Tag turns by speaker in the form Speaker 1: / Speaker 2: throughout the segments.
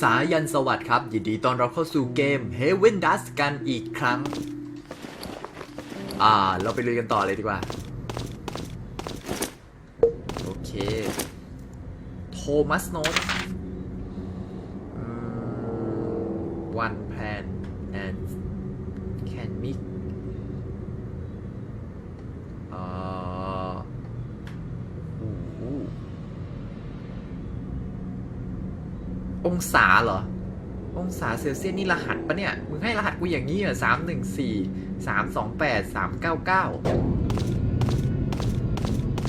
Speaker 1: สายันสวัสดิ์ครับ ยินดีต้อนรับเข้าสู่เกม Heaven Dust กันอีกครั้ง อ่า เราไปลุยกันต่อเลยดีกว่า โอเค โทมัสโนตวันแพนแอน make เอ่อโอ้โห องศาเหรอ องศาเซลเซียสนี่รหัสปะเนี่ย มึงให้รหัสกูอย่างนี้เหรอสามหนึ่งสี่สามสองแปดสามเก้าเก้า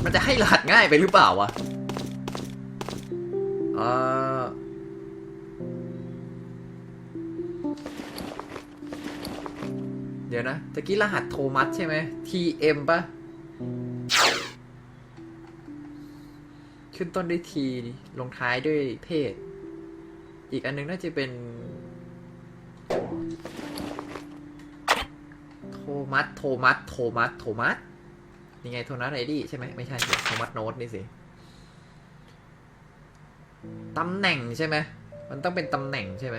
Speaker 1: มันจะให้รหัสง่ายไปหรือเปล่าวะเออเดี๋ยวนะตะกี้รหัสโทมัสใช่ไหม TM ปะขึ้นต้นด้วย T ลงท้ายด้วยเพศ อีกอันนึงน่าจะเป็น โทมัส โทมัส โทมัส โทมัสนี่ไงโทมัสไอดีใช่ไหมไม่ใช่โทมัสโน้ตนี่สิ ตำแหน่งใช่ไหม มันต้องเป็นตำแหน่งใช่ไหม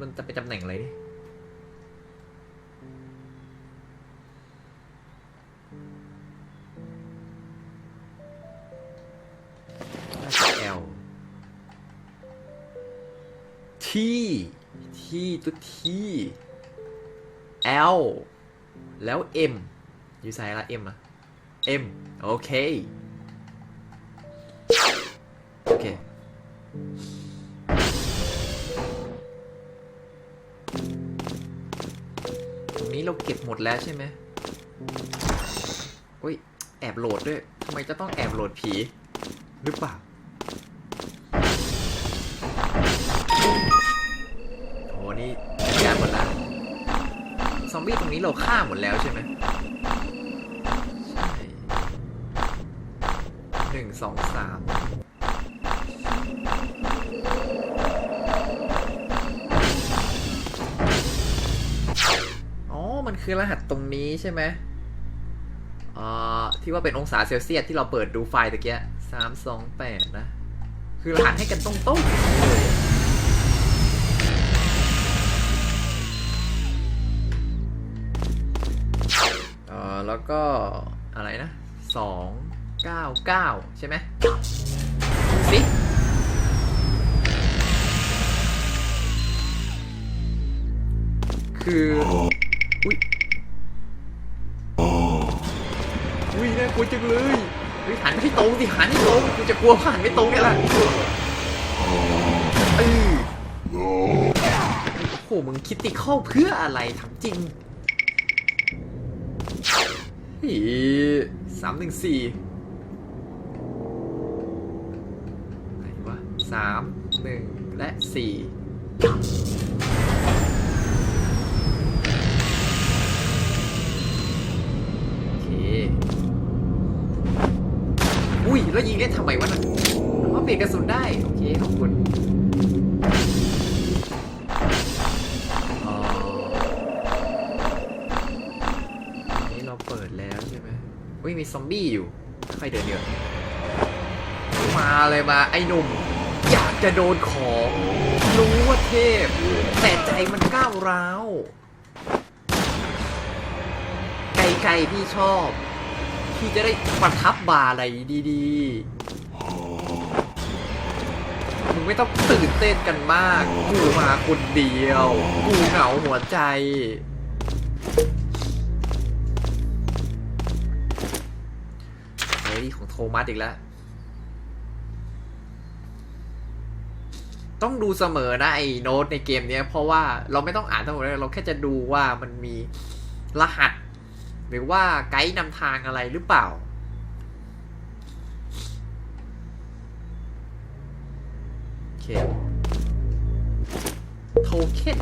Speaker 1: มันจะเป็นตำแหน่งอะไรนี่น่า T T ตัว T L แล้ว M อยู่ใส่ละ M อะ M โอเค โอเค ตรงนี้เราเก็บหมดแล้วใช่ไหมอุ้ย แอบโหลดด้วย ทำไมจะต้องแอบโหลดผี หรือเปล่า อมบี้ตรงนี้เราฆ่าหมดแล้วใช่ไหมใช่หนึ่งสองสามอ๋อ มันคือรหัสตรงนี้ใช่ไหมอ่าที่ว่าเป็นองศาเซลเซียสที่เราเปิดดูไฟล์ตะเกียสามสองแปดนะ คือรหัสให้กันตรงๆเลย แล้วก็อะไรนะสองเก้าเก้าใช่ไหมสิคืออุ้ยอุ้ยน่ากลัวจังเลยเฮ้ยหันไม่ตรงสิหันไม่ตรงกูจะกลัวหันไม่ตรงเนี่ยแหละเออโอ้โหมึงคิดติเข้าเพื่ออะไรถามจริง อีสามหนึ่งสี่ไหนวะสามหนึ่งและสี่อุ้ย แล้วยิงเล่นทำไมวะ ซอมบี้อยู่ค่อยเดินเดียวมาเลยมาไอ้หนุ่ม อยากจะโดนของ รู้ว่าเทพ แต่ใจมันก้าวร้าวไกลๆพี่ชอบ พี่จะได้ประทับบาร์อะไรดีๆมึงไม่ต้องตื่นเต้นกันมาก กูมาคนเดียว กูเหงาหัวใจ โทมัสอีกแล้ว ต้องดูเสมอนะไอ้โน้ตในเกมเนี้ย เพราะว่าเราไม่ต้องอ่านทั้งหมดเลยเราแค่จะดูว่ามันมีรหัส หรือว่าไกด์นำทางอะไรหรือเปล่าโอเคโทเค็น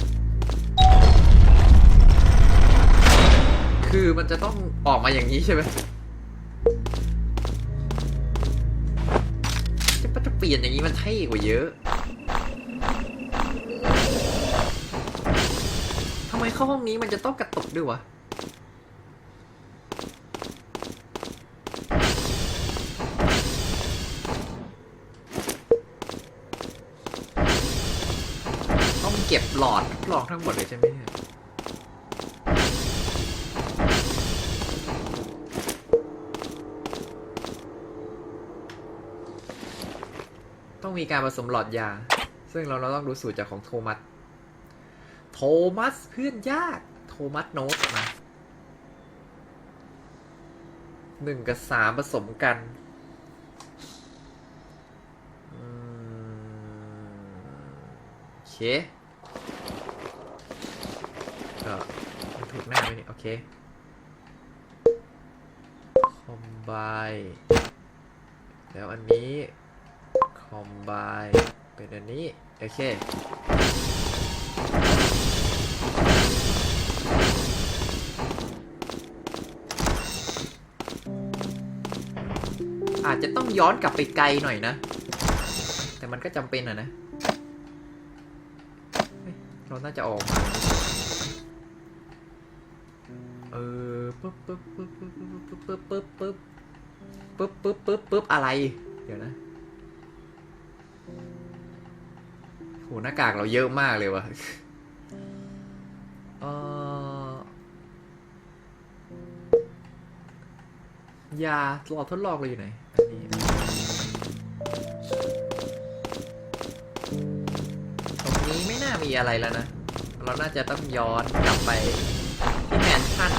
Speaker 1: คือมันจะต้องออกมาอย่างนี้ใช่ไหม เปลี่ยนอย่างนี้มันใท่กว่าเยอะทำไมเข้าห้องนี้มันจะต้องกระตุกด้วยวะต้องเก็บหลอดหลอกทั้งหมดเลยใช่ไหม มีการผสมหลอดยา ซึ่งเราเราต้องดูสูตรจากของโทมัส โทมัสเพื่อนยาก โทมัสโน้ตมาหนึ่งกับสามผสมกันโอเคก็มันถูกหน้าไหมเนี่ โอเค คอมไบแล้วอันนี้ คอมไบเป็นอันนี้ โอเค อาจจะต้องย้อนกลับไปไกลหน่อยนะ แต่มันก็จำเป็นอะนะ เราน่าจะออกมาเออปึ๊บปึ๊บปึ๊บปึ๊บปึ๊บปึ๊บปึ๊บปึ๊บปึ๊บปึ๊บปึ๊บอะไร เดี๋ยวนะ โหหน้ากากเราเยอะมากเลยวะเออยาหลอดทดลองเราอยู่ไหน อันนี้ ตรงนี้ไม่น่ามีอะไรแล้วนะ เราน่าจะต้องย้อนกลับไปที่แมนชั่น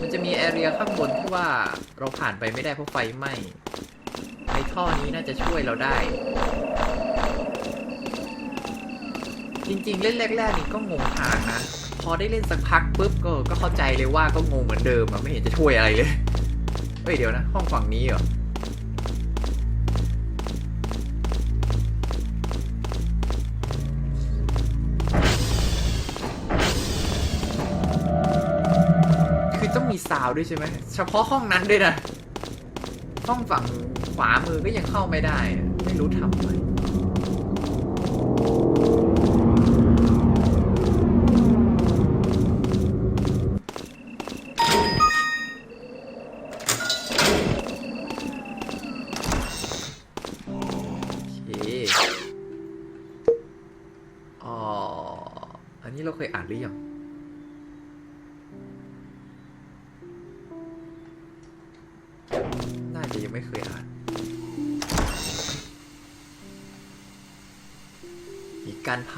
Speaker 1: มันจะมีแอเรียข้างบนที่ว่าเราผ่านไปไม่ได้เพราะไฟไหม้ไอท่อนี้น่าจะช่วยเราได้ จริงๆ เล่นแรกๆนี่ก็งงทางนะ พอได้เล่นสักพักปุ๊บก็ก็เข้าใจเลยว่าก็งงเหมือนเดิมอะไม่เห็นจะช่วยอะไรเลย เฮ้ยเดี๋ยวนะ ห้องฝั่งนี้เหรอคือต้องมีซาวด้วยใช่ไหมเฉพาะห้องนั้นด้วยนะ ห้องฝั่งขวามือก็ยังเข้าไม่ได้ ไม่รู้ทำไม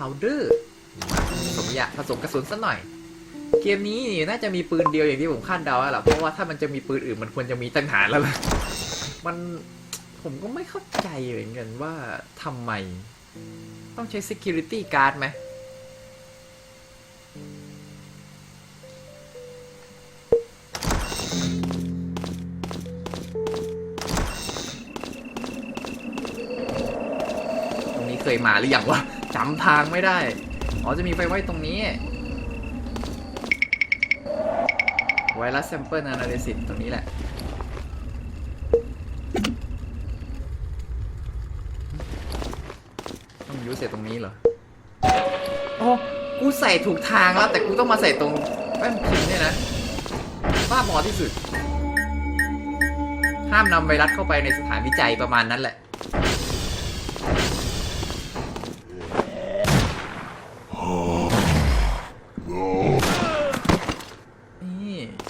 Speaker 1: าวเดอร์ผสมยาผสมกระสุนสักหน่อย เกมนี้นี่น่าจะมีปืนเดียวอย่างที่ผมคาดเดาแล้วล่ะเพราะว่าถ้ามันจะมีปืนอื่นมันควรจะมีตั้งหานแล้วล่ะมันผมก็ไม่เข้าใจเหมือนกันว่าทำไม ต้องใช้ security guard ไหมตรงนี้เคยมาหรือยังวะ จำทางไม่ได้ อ๋อจะมีไฟไว้ตรงนี้ ไวรัสแซมเปิลอนาลิซิสตรงนี้แหละ ต้องยูเสร็จตรงนี้เหรอ โอ้กูใส่ถูกทางแล้ว แต่กูต้องมาใส่ตรงแป้นพิมพ์เนี่ยนะบ้าบอที่สุด ห้ามนำไวรัสเข้าไปในสถานวิจัยประมาณนั้นแหละ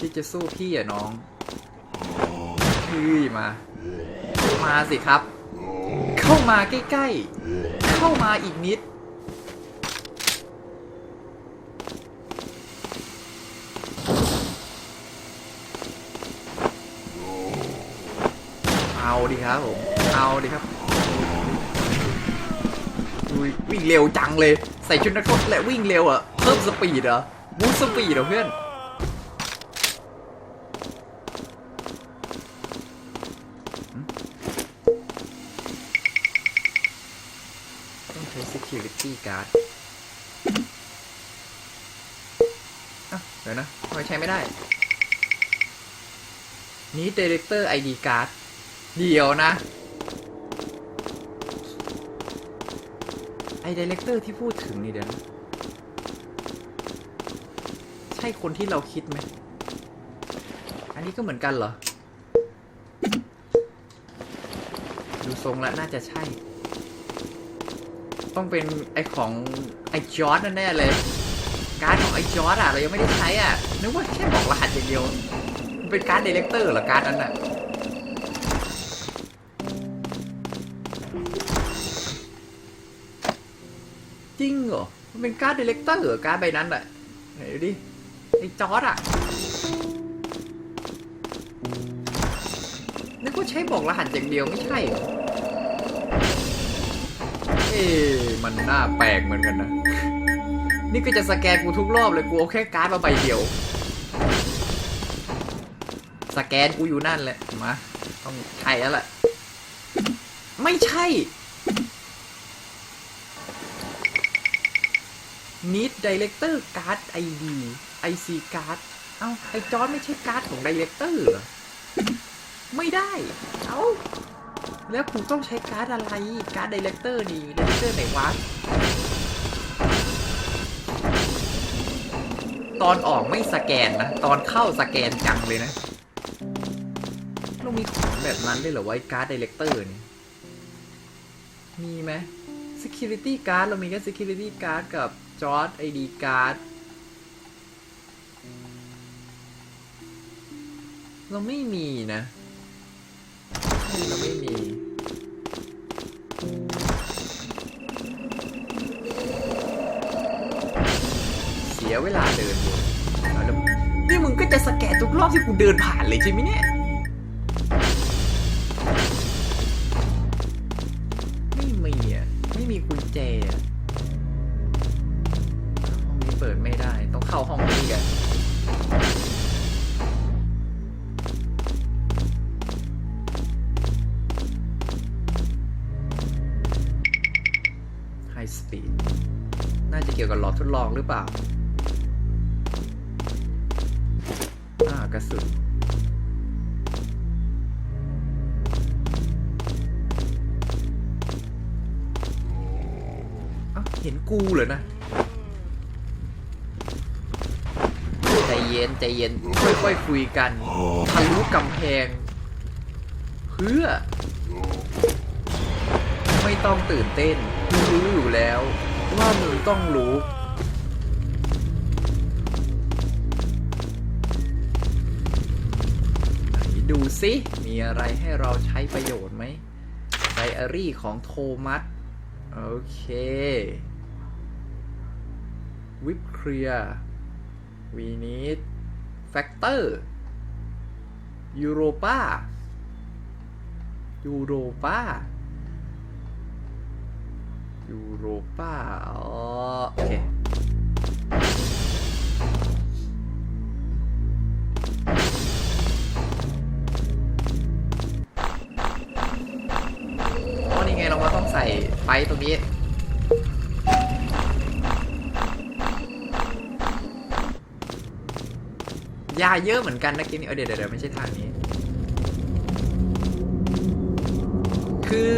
Speaker 1: นี่คิดจะสู้พี่อะน้องเฮ้ยมา มาสิครับ เข้ามาใกล้ๆ เข้ามาอีกนิด เอาดิครับผม เอาดิครับอุ๊ยวิ่งเร็วจังเลย ใส่ชุดนักรบและวิ่งเร็วอะ เพิ่มสปีดเหรอบูสต์สปีดเหรอเพื่อน ต้องใช้ security guard อะเดี๋ยวนะทำไม ใช้ไม่ได้ นี้ director ID card เดี๋ยวนะ ไอ director ที่พูดถึงนี่เดี๋ยวนะใช่คนที่เราคิดไหม อันนี้ก็เหมือนกันเหรอ ดูทรงแล้วน่าจะใช่ ต้องเป็นไอของไอ้จอร์ดแน่เลย การ์ดของไอ้จอร์ดอะเรายังไม่ได้ใช้อะนึกว่าแค่บอกรหัสอย่างเดียวมันเป็นการ์ดเดเรคเตอร์เหรอการ์ดนั้นอะจริงเหรอมันเป็นการ์ดเดเรคเตอร์เหรอการ์ดใบนั้นอะไหนดูดิไอ้จอร์ดอะนึกว่าใช้บอกรหัสอย่างเดียวไม่ใช่เหรอเอ๊มันน่าแปลกเหมือนกันนะ นี่ก็จะสแกนกูทุกรอบเลยกูเอาแค่การ์ดมาใบเดียว สแกนกูอยู่นั่นแหละมาต้องใช่แล้วแหละไม่ใช่ Need Director Card ID IC Card เอ้าไอจอร์ดไม่ใช่การ์ดของ Director เหรอไม่ได้ เอ้า แล้วกูต้องใช้การ์ดอะไร การ์ด Director นี่ Director ไหนวะ ตอนออกไม่สแกนนะ ตอนเข้าสแกนจังเลยนะเรามีของแบบนั้นได้เหรอไว้การ์ดดีเลกเตอร์นี่มีไหม Security Card เรามีแค่ Security Card กับ Jot ID Card เราไม่มีนะ เราไม่มี ยเวลาเดินอยู่เอาแล้วนี่มึงก็จะสแกนทุกรอบที่กูเดินผ่านเลยใช่ไหมเนี่ยไม่มีอะไม่มีกุญแจอะห้องนี้เปิดไม่ได้ ต้องเข้าห้องนี้กันไฮสปีดน่าจะเกี่ยวกับหลอดทดลองหรือเปล่าากระสุนเห็นกูเหรอนะ ใจเย็นใจเย็นค่อยๆคุยกันทะลุกำแพง เพื่อ ไม่ต้องตื่นเต้นรู้อยู่แล้ว ว่ามึงต้องรู้ ดูสิมีอะไรให้เราใช้ประโยชน์ไหมไดอารี่ของโทมัส โอเควิปเคลียร์วีนิดแฟกเตอร์ยูโรปายูโรปายูโรปาอ๋อโอเค ไปตรงนี้ ยาเยอะเหมือนกันนะเกมนี้เออเดี๋ยวเดี๋ยวไม่ใช่ทางนี้ คือ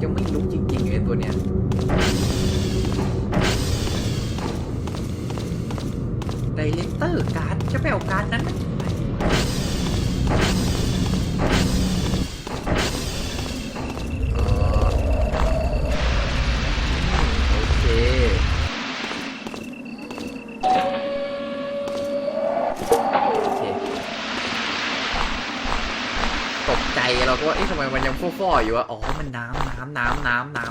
Speaker 1: จะไม่รู้จริงๆไอ้ตัวเนี้ยไดเรคเตอร์การ์ดจะไปเอาการ์ดนั้น พ่ออยู่วะอ๋อ มันน้ำน้ำน้ำน้ำน้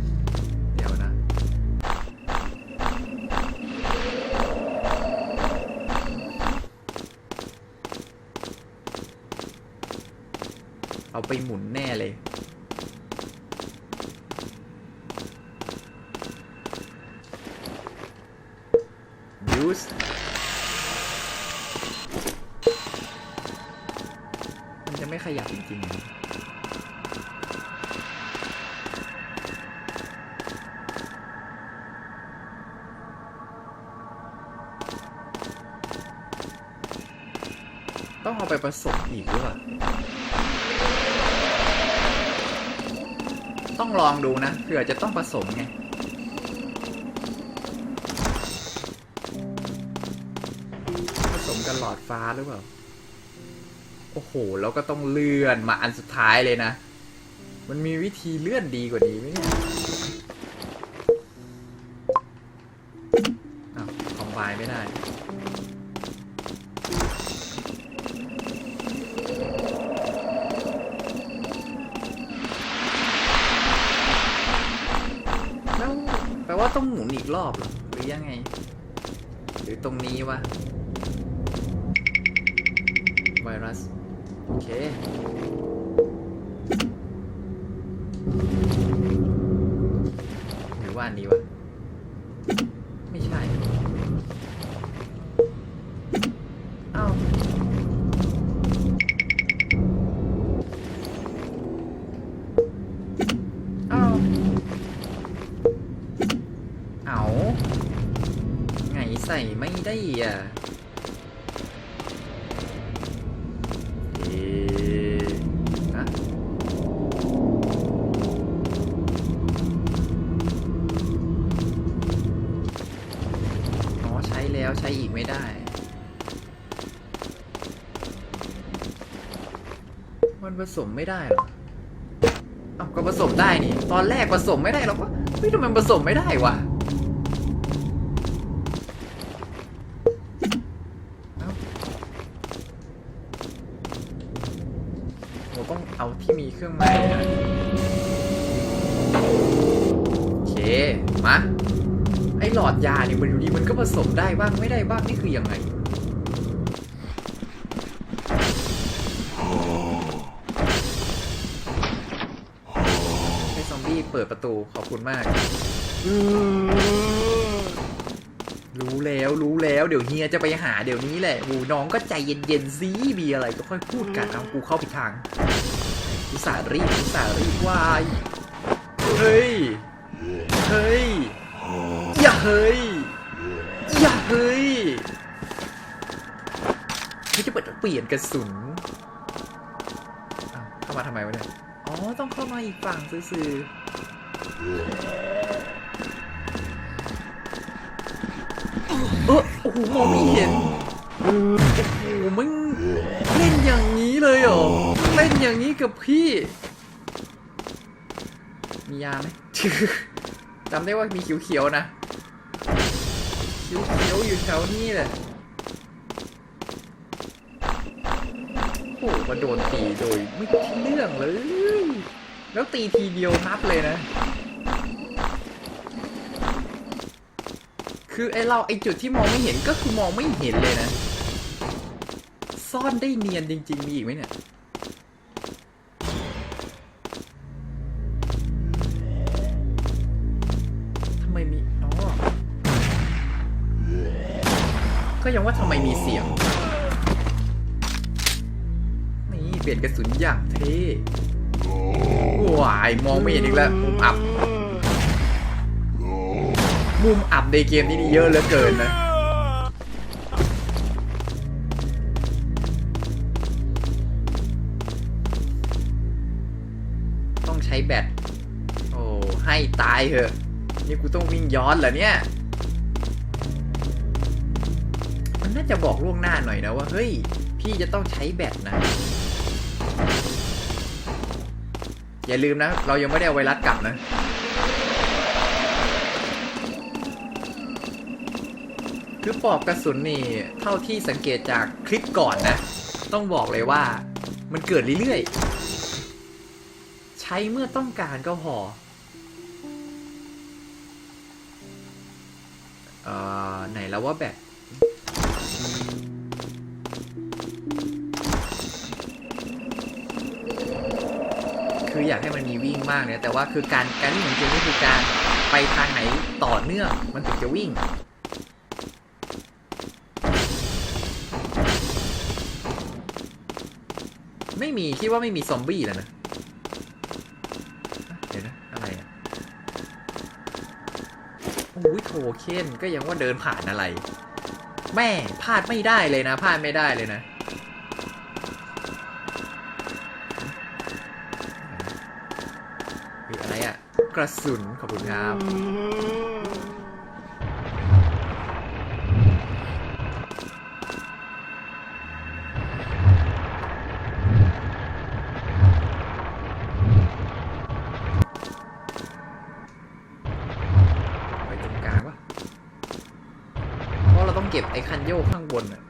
Speaker 1: ำเดี๋ยวนะ เอาไปหมุนแน่เลย use มันจะไม่ขยับจริงๆ เอาไปผสมอีกหรือเปล่าต้องลองดูนะเผื่อจะต้องผสมไงผสมกับหลอดฟ้าหรือเปล่า โอ้โห แล้วก็ต้องเลื่อนมาอันสุดท้ายเลยนะ มันมีวิธีเลื่อนดีกว่านี้ไหมเนี่ย ลว่าต้องหมุนอีกรอบหรอหรือยังไง หรือตรงนี้วะไวรัส โอเค หรือว่านี้วะ หี้ยเอ๊ะอะอ๋อใช้แล้วใช้อีกไม่ได้มันผสมไม่ได้เหรอเอาก็ผสมได้นี่ ตอนแรกผสมไม่ได้หรอกวะเฮ้ยทำไมผสมไม่ได้วะเอ้าโหต้องเอา ที่มีเครื่องหมายนะโอเค มา ไอหลอดยาเนี่ยมันอยู่ดีมันก็ผสมได้บ้างไม่ได้บ้างนี่คือยังไงให้ซอมบี้เปิดประตูขอบคุณมากรู้แล้วรู้แล้วเดี๋ยวเฮียจะไปหาเดี๋ยวนี้แหละหูน้องก็ใจเย็นๆซีมีอะไรก็ค่อยพูดกันเอากูเข้าผิดทาง อุตส่าห์รีบอุตส่าห์รีบวายเฮ้ย เฮ้ย อย่าเฮ้ย อย่าเฮ้ยเขาจะเปิดเปลี่ยนกระสุนอ้าเข้ามาทำไมวะเนี่ย อ๋อ ต้องเข้ามาอีกฝั่งซื่อเออโอ้โหมองไม่เห็น โอ้โหมึงเล่นอย่างนี้เลยเหรอ ล่นอย่างนี้กับพี่ มียาไหมจำได้ว่ามีเขียวๆนะเขียวๆอยู่แถวนี้แหละโอ้มาโดนตีโดยไม่คิดเรื่องเลย แล้วตีทีเดียวนับเลยนะ คือไอเราไอจุดที่มองไม่เห็นก็คือมองไม่เห็นเลยนะ ซ่อนได้เนียนจริง ๆ มีอีกไหมเนี่ย ไมมีเสียง นี่เปลี่ยนกระสุนอย่างเท่ว้ายมองไม่เห็นอีกแล้วมุมอับ มุมอับในเกมนี้นี่เยอะเหลือเกินนะต้องใช้แบต โอ้ ให้ตายเหอะ นี่กูต้องวิ่งย้อนเหรอเนี่ย มันน่าจะบอกล่วงหน้าหน่อยนะว่า เฮ้ย พี่จะต้องใช้แบตนะ อย่าลืมนะ เรายังไม่ได้เอาไวรัสกลับนะ คือปอกกระสุนนี่เท่าที่สังเกตจากคลิปก่อนนะ ต้องบอกเลยว่ามันเกิดเรื่อยๆ ใช้เมื่อต้องการก็พอเอ่อไหนแล้วว่าแบต ออยากให้มันมีวิ่งมากเนี่ยแต่ว่าคือการการวิ่งของเกมก็คือการไปทางไหนต่อเนื่องมันถึงจะวิ่งไม่มีคิดว่าไม่มีซอมบี้แล้วนะ เดี๋ยวนะ อะไรอะโอ้ยโทเค็นก็ยังว่าเดินผ่านอะไร แม่พลาดไม่ได้เลยนะพลาดไม่ได้เลยนะ ระสุน ขอบคุณครับ ไปตรงกลางวะเพราะเราต้องเก็บก็บไอ้คันโยกข้างบนอะ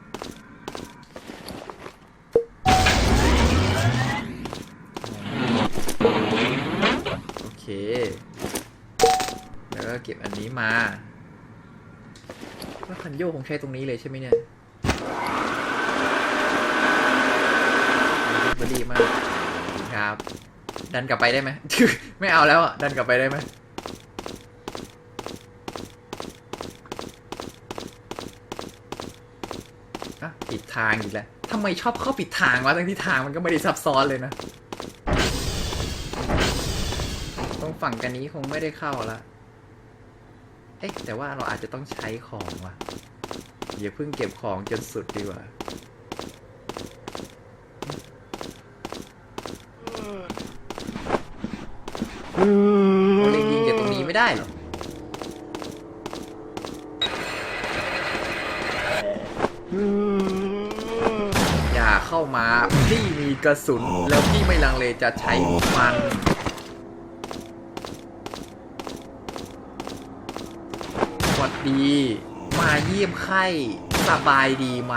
Speaker 1: แล้วก็เก็บอันนี้มาว่าคันโยคงใช้ตรงนี้เลยใช่ไหมเนี่ยเบอรี่มากครับ ดันกลับไปได้ไหม ไม่เอาแล้วอะ ดันกลับไปได้ไหมอะปิดทางอีกแล้วทำไมชอบเข้าปิดทางวะทั้งที่ทางมันก็ไม่ได้ซับซ้อนเลยนะ ฝั่งกันนี้คงไม่ได้เข้าละ เอ๊ะ แต่ว่าเราอาจจะต้องใช้ของว่ะ อย่าเพิ่งเก็บของจนสุดดีกว่าเราเล็งยิงจากตรงนี้ไม่ได้หรออย่าเข้ามา พี่มีกระสุนแล้วพี่ไม่ลังเลจะใช้มันสวัส ดี มาเยี่ยมไข้สบายดีไหม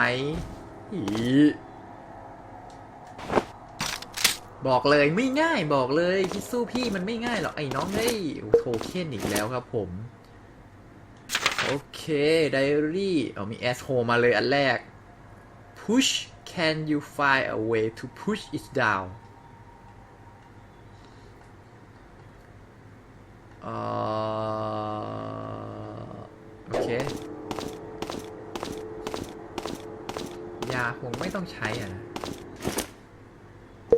Speaker 1: บอกเลยไม่ง่ายบอกเลยคิดสู้พี่มันไม่ง่ายหรอกไอ้น้องเฮ้ยโอ้โทเค็นอีกแล้วครับผม โอเคไดอารี่เอามีแอสโฮมาเลยอันแรก push can you find a way to push it down เอ่อโอเค ยาคงไม่ต้องใช้อะนะ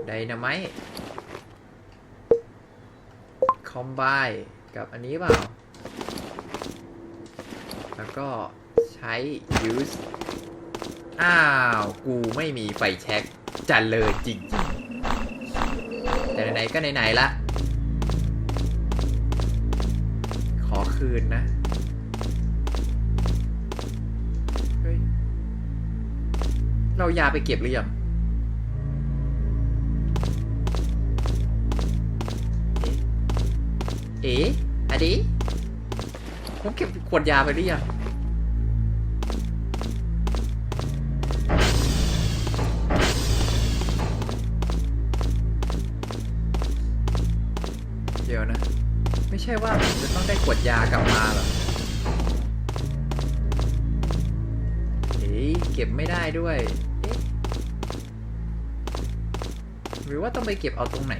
Speaker 1: ไดนาไมต์คอมไบกับอันนี้เปล่า แล้วก็ใช้ use อ้าว กูไม่มีไฟแช็กจันเลยจริงๆ แต่ไหนๆก็ไหนๆละ ขอคืนนะ เรายาไปเก็บหรือยังเอ๊ะอ๊ะอะดิผมเก็บขวดยาไปหรือยังเดี๋ยวนะ ไม่ใช่ว่าผมจะต้องได้ขวดยากลับมาหรอเฮ้ยเก็บไม่ได้ด้วย หรือว่าต้องไปเก็บเอาตรงไหน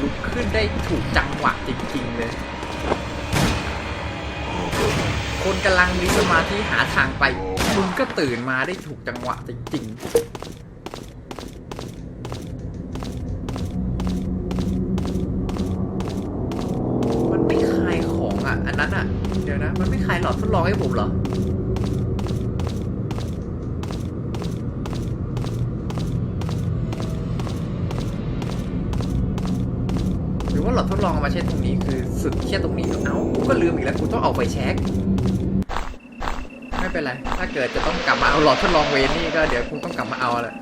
Speaker 1: ลุกขึ้นได้ถูกจังหวะจริงๆเลย คนกำลังมีสมาธิหาทางไปมึงก็ตื่นมาได้ถูกจังหวะจริงๆ มันไม่คลายของอะ อันนั้นอะ เดี๋ยวนะ มันไม่คลายหลอดทดลองให้ผมเหรอหรือว่าหลอดทดลองเอามาใช้ตรงนี้คือสุดแค่ตรงนี้เอ้ากูก็ลืมอีกแล้วกูต้องเอาไฟแช็กไม่เป็นไร ถ้าเกิดจะต้องกลับมาเอาหลอดทดลองเวนนี่ก็เดี๋ยวคงต้องกลับมาเอาแหละ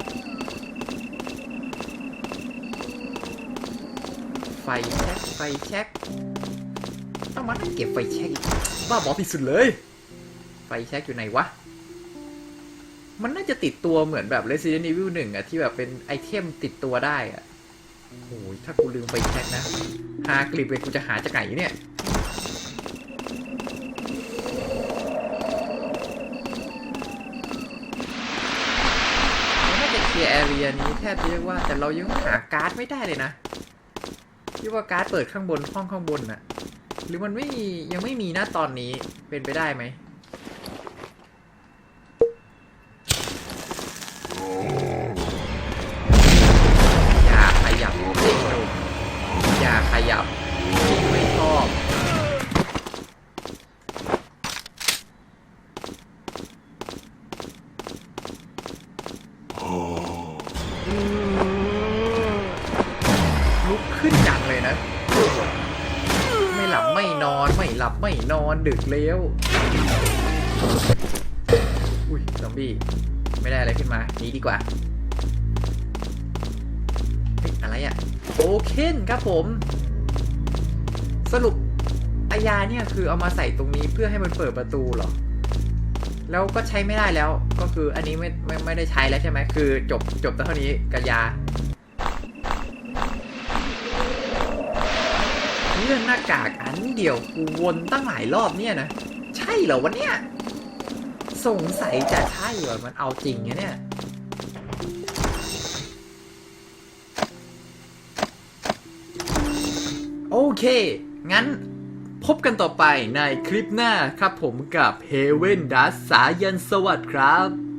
Speaker 1: ไฟแช็กไฟแช็กต้องมานั่งเก็บไฟแช็กอีก บ้าบอที่สุดเลย ไฟแช็กอยู่ไหนวะ มันน่าจะติดตัวเหมือนแบบ Resident Evil 1อะที่แบบเป็นไอเทมติดตัวได้อะโอ้ยถ้ากูลืมไฟแช็กนะ หากลิบเลยกูจะหาจากไหนเนี่ยน่าจะเคลียร์แอเรียนี้แทบจะเรียกว่าแต่เรายังหาการ์ดไม่ได้เลยนะที่ว่าการ์ดเปิดข้างบนห้องข้างบนน่ะ หรือมันไม่มียังไม่มีนะตอนนี้เป็นไปได้ไหม อุ้ยซอมบี้ไม่ได้อะไรขึ้นมาหนีดีกว่าเฮ้ยอะไรอะ่ะโอเคนครับผม สรุปไอยาเนี่ยคือเอามาใส่ตรงนี้เพื่อให้มันเปิดประตูเหรอ แล้วก็ใช้ไม่ได้แล้ว ก็คืออันนี้ไม่ไม่ไม่ได้ใช้แล้วใช่ไหมคือจบจบเท่านี้กับยาเรื่องหน้ากากอันเดียวกูวนตั้งหลายรอบเนี่ยนะ เหรอวะเนี่ย สงสัยจะใช่เหรอมันเอาจริงนะเนี่ย โอเค งั้นพบกันต่อไปในคลิปหน้าครับผมกับ Heaven d a s สายันสวัสดิ์ครับ